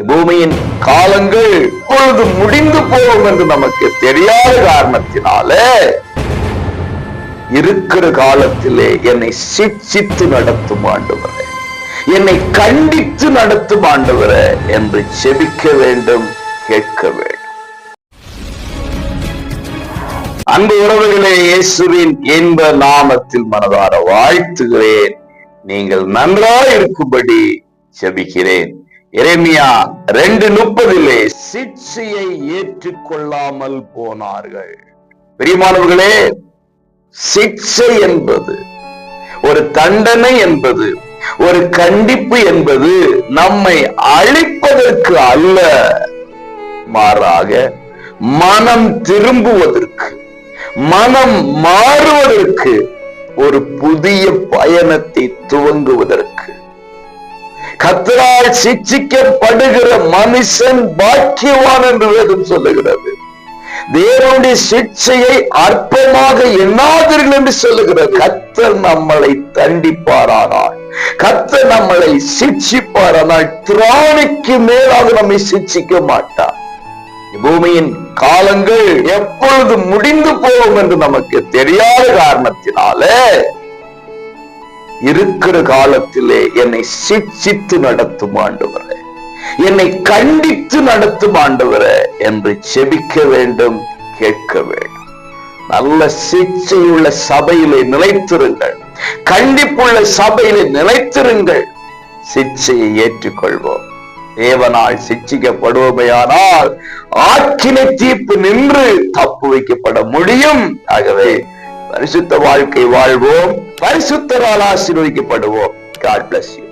பூமியின் காலங்கள் இப்பொழுது முடிந்து போகும் என்று நமக்கு தெரியாத காரணத்தினாலே இருக்கிற காலத்திலே என்னை சிக்ஷித்து நடத்தும் ஆண்டவரே. என்னை கண்டித்து நடத்தும் ஆண்டவரே என்று செபிக்க வேண்டும் கேட்க வேண்டும். அன்பு உறவுகளே இயேசுவின் இன்ப நாமத்தில் மனதார வாழ்த்துகிறேன். நீங்கள் நன்றாய் இருக்கும்படி செபிக்கிறேன். எரேமியா ரெண்டு முப்பதிலே சிக்ஷையை ஏற்றுக்கொள்ளாமல் போனார்கள். பிரியமானவர்களே சிக்ஷை என்பது ஒரு தண்டனை என்பது ஒரு கண்டிப்பு என்பது நம்மை அழிப்பதற்கு அல்ல. மாறாக மனம் திரும்புவதற்கு மனம் மாறுவதற்கு ஒரு புதிய பயணத்தை துவங்குவதற்கு கத்தரால் சிக்ஷிக்கப்படுகிற மனுஷன் பாக்கியவான் என்று வேதம் சொல்லுகிறது. தேவனுடைய சிக்ஷையை அற்பமாக எண்ணாதீர்கள் என்று சொல்லுகிறது. கத்தர் நம்மளை தண்டிப்பாரானால் கத்தர் நம்மளை சிக்ஷிப்பாரானால் திராணிக்கு மேலாக நம்மை சிக்ஷிக்க மாட்டார். பூமியின் காலங்கள் எப்பொழுது முடிந்து போகும் என்று நமக்கு தெரியாத காரணத்தினாலே இருக்கிற காலத்திலே என்னை சிக்ஷித்து நடத்தும் ஆண்டவரே. என்னை கண்டித்து நடத்தும் ஆண்டவரே என்று செபிக்க வேண்டும் கேட்க வேண்டும். நல்ல சிக்ஷையுள்ள சபையிலே நிலைத்திருங்கள். கண்டிப்புள்ள சபையிலே நிலைத்திருங்கள். சிக்ஷையை ஏற்றுக்கொள்வோம். தேவனால் சிக்ஷிக்கப்படுவோமையானால் ஆக்கினை தீர்ப்பு நின்று தப்பு வைக்கப்பட முடியும். ஆகவே பரிசுத்த வாழ்க்கை வாழ்வோம். பரிசுத்தரால் ஆசீர்வதிக்கப்படுவோம். God bless you